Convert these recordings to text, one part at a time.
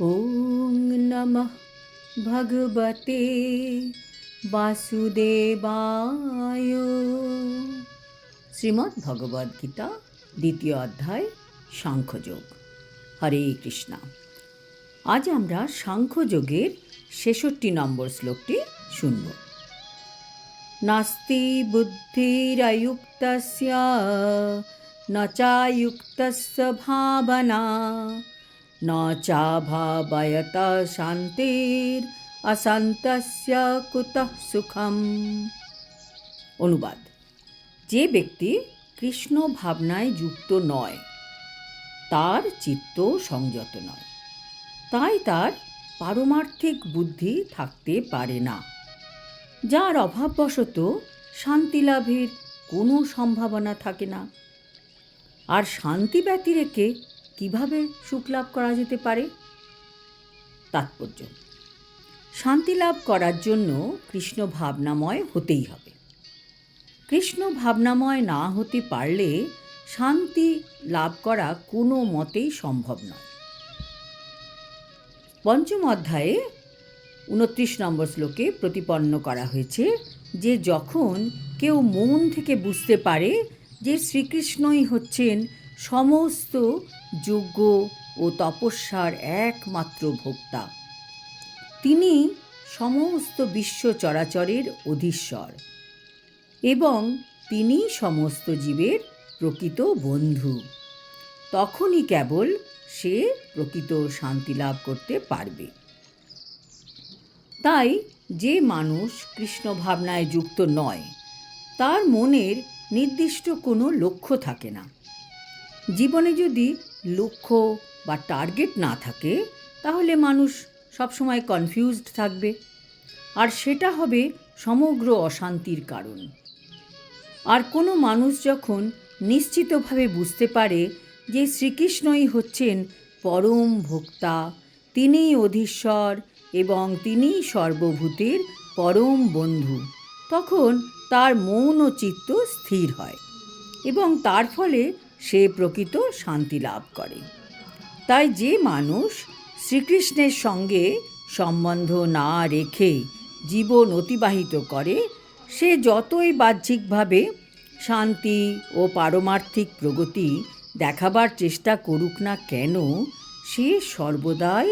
ॐ नमः भगवते বাসুদেবায় শ্রীমদ্ ভগবদ্ গীতা দ্বিতীয় অধ্যায় সাংখ্যযোগ হরে কৃষ্ণা আজ আমরা সাংখ্যযোগের ছেষট্টি নম্বর শ্লোকটি শুনব নাস্তি বুদ্ধিরয়ুক্তস্য ন চায়ুক্তস্য ভাবনা ন চাভাবয়ত শান্তির অশান্তস্য কুতঃ সুখম অনুবাদ যে ব্যক্তি কৃষ্ণ ভাবনায় যুক্ত নয়, তার চিত্ত সংযত নয়। তাই তার পারমার্থিক বুদ্ধি থাকতে পারে না। যার অভাববশত শান্তি লাভের কোনো সম্ভাবনা থাকে না। আর শান্তি ব্যতি রেখে কীভাবে সুখ লাভ করা যেতে পারে? তাৎপর্য। শান্তি লাভ করার জন্য কৃষ্ণ ভাবনাময় হতেই হবে। কৃষ্ণ ভাবনাময় না হতে পারলে শান্তি লাভ করা কোনো মতেই সম্ভব নয়। পঞ্চম অধ্যায়ে উনত্রিশ নম্বর শ্লোকে প্রতিপন্ন করা হয়েছে যে যখন কেউ মন থেকে বুঝতে পারে যে শ্রীকৃষ্ণই হচ্ছেন সমস্ত যোগ্য ও তপস্যার একমাত্র ভোক্তা। তিনি সমস্ত বিশ্ব চরাচরের অধীশ্বর এবং তিনি সমস্ত জীবের প্রকৃত বন্ধু। তখনই কেবল সে প্রকৃত শান্তি লাভ করতে পারবে। তাই যে মানুষ কৃষ্ণ ভাবনায় যুক্ত নয়, তার মনের নির্দিষ্ট কোনো লক্ষ্য থাকে না। জীবনে যদি লক্ষ্য বা টার্গেট না থাকে, তাহলে মানুষ সবসময় কনফিউজড থাকবে। আর সেটা হবে সমগ্র অশান্তির কারণ। আর কোনো মানুষ যখন নিশ্চিতভাবে বুঝতে পারে যে শ্রীকৃষ্ণই হচ্ছেন পরম ভোক্তা, তিনিই অধীশ্বর এবং তিনিই সর্বভূতের পরম বন্ধু, তখন তার মন চিত্ত স্থির হয় এবং তার ফলে সে প্রকৃত শান্তি লাভ করে। তাই যে মানুষ শ্রীকৃষ্ণের সঙ্গে সম্বন্ধ না রেখে জীবন অতিবাহিত করে, সে যতই বাহ্যিকভাবে শান্তি ও পারমার্থিক প্রগতি দেখাবার চেষ্টা করুক না কেন, সে সর্বদাই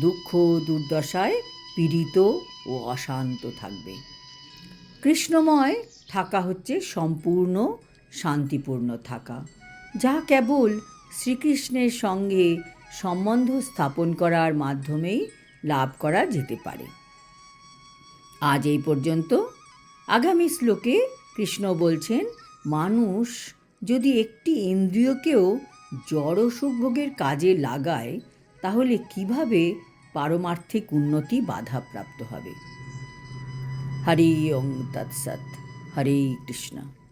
দুঃখ, দুর্দশায় পীড়িত ও অশান্ত থাকবে। কৃষ্ণময় থাকা হচ্ছে সম্পূর্ণ শান্তিপূর্ণ থাকা। যা কেবল শ্রীকৃষ্ণের সঙ্গে সম্বন্ধ স্থাপন করার মাধ্যমেই লাভ করা যেতে পারে। আজ এই পর্যন্ত। আগামী শ্লোকে কৃষ্ণ বলছেন, মানুষ যদি একটি ইন্দ্রিয়কেও জড় সুখভোগের কাজে লাগায়, তাহলে কীভাবে পারমার্থিক উন্নতি বাধাপ্রাপ্ত হবে? হরি ওং তৎসৎ। হরে কৃষ্ণ।